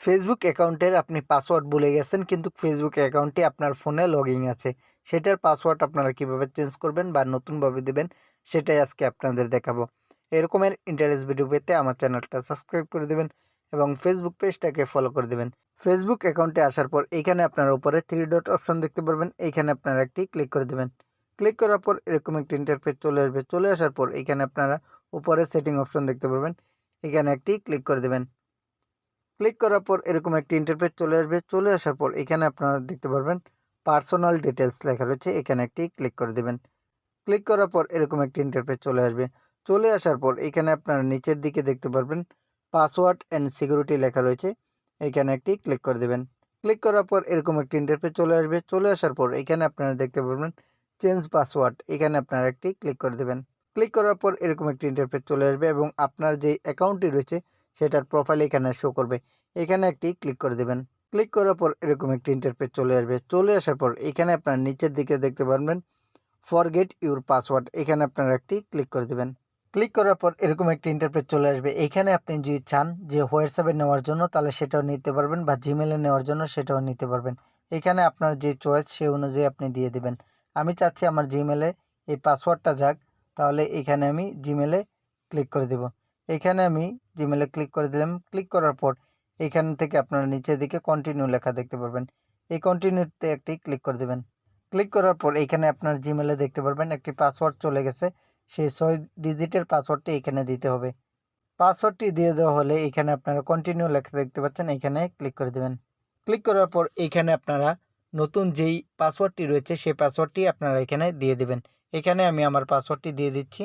Facebook অ্যাকাউন্টের আপনি password ভুলে গেছেন, কিন্তু ফেসবুক অ্যাকাউন্টটি আপনার ফোনে লগইন আছে। সেটার পাসওয়ার্ড আপনারা কীভাবে চেঞ্জ করবেন বা নতুনভাবে দেবেন, সেটাই আজকে আপনাদের দেখাবো। এরকমের ইন্টারেস্ট ভিডিও পেতে আমার চ্যানেলটা সাবস্ক্রাইব করে দেবেন এবং ফেসবুক পেজটাকে ফলো করে দেবেন। ফেসবুক অ্যাকাউন্টে আসার পর এখানে আপনারা উপরে থ্রি ডট অপশন দেখতে পারবেন এইখানে আপনারা একটি ক্লিক করে দেবেন। ক্লিক করার পর এরকম একটি ইন্টারফেস চলে আসবে। চলে আসার পর এখানে আপনারা উপরে সেটিং অপশন দেখতে পারবেন, এখানে একটি ক্লিক করে দেবেন। ক্লিক করার পর এরকম একটি ইন্টারফেস চলে আসবে। চলে আসার পর এখানে আপনারা দেখতে পারবেন পার্সোনাল ডিটেলস লেখা রয়েছে। এখানে একটি ক্লিক করে দেবেন। ক্লিক করার পর এরকম একটি ইন্টারফেস চলে আসবে। চলে আসার পর এখানে আপনারা নিচের দিকে দেখতে পারবেন পাসওয়ার্ড অ্যান্ড সিকিউরিটি লেখা রয়েছে। এখানে একটি ক্লিক করে দেবেন। ক্লিক করার পর এরকম একটি ইন্টারফেস চলে আসবে। চলে আসার পর এখানে আপনারা দেখতে পারবেন চেঞ্জ পাসওয়ার্ড এখানে আপনারা একটি ক্লিক করে দেবেন। ক্লিক করার পর এরকম একটি ইন্টারফেস চলে আসবে এবং আপনার যে অ্যাকাউন্টটি রয়েছে সেটার প্রোফাইল এখানে শো করবে। এখানে একটি ক্লিক করে দেবেন। ক্লিক করার পর এরকম একটি ইন্টারফেস চলে আসবে। চলে আসার পর এখানে আপনার নিচের দিকে দেখতে পারবেন ফরগেট ইউর পাসওয়ার্ড এখানে আপনারা একটি ক্লিক করে দেবেন। ক্লিক করার পর এরকম একটি ইন্টারফেস চলে আসবে। এখানে আপনি যদি চান যে হোয়াটসঅ্যাপে নেওয়ার জন্য, তাহলে সেটাও নিতে পারবেন বা জিমেলে নেওয়ার জন্য সেটাও নিতে পারবেন। এখানে আপনার যে চয়েস সে অনুযায়ী আপনি দিয়ে দেবেন। আমি চাচ্ছি আমার জিমেলে এই পাসওয়ার্ডটা যাক, তাহলে এখানে আমি জিমেলে ক্লিক করে দেব। এখানে আমি জিমেলে ক্লিক করে দিলাম। ক্লিক করার পর এখান থেকে আপনারা নিচের দিকে কন্টিনিউ লেখা দেখতে পারবেন। এই কন্টিনিউতে একটি ক্লিক করে দেবেন। ক্লিক করার পর এখানে আপনার জিমেলে দেখতে পারবেন একটি পাসওয়ার্ড চলে গেছে। সেই ছয় ডিজিটের পাসওয়ার্ডটি এখানে দিতে হবে। পাসওয়ার্ডটি দিয়ে দেওয়া হলে এখানে আপনারা কন্টিনিউ লেখা দেখতে পাচ্ছেন। এখানে ক্লিক করে দেবেন। ক্লিক করার পর এখানে আপনারা নতুন যেই পাসওয়ার্ডটি রয়েছে, সেই পাসওয়ার্ডটি আপনারা এখানে দিয়ে দেবেন। এখানে আমি আমার পাসওয়ার্ডটি দিয়ে দিচ্ছি।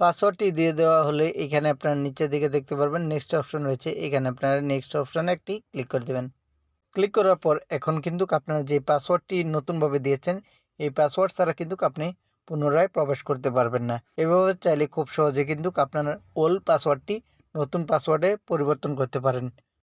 পাসওয়ার্ডটি দিয়ে দেওয়া হলে এখানে আপনার নিচের দিকে দেখতে পারবেন নেক্সট অপশন রয়েছে। এখানে আপনারা নেক্সট অপশানে একটি ক্লিক করে দেবেন। ক্লিক করার পর এখন কিন্তু আপনারা যে পাসওয়ার্ডটি নতুনভাবে দিয়েছেন, এই পাসওয়ার্ড ছাড়া কিন্তু আপনি পুনরায় প্রবেশ করতে পারবেন না। এভাবে চাইলে খুব সহজে কিন্তু আপনার ওল্ড পাসওয়ার্ডটি নতুন পাসওয়ার্ডে পরিবর্তন করতে পারেন।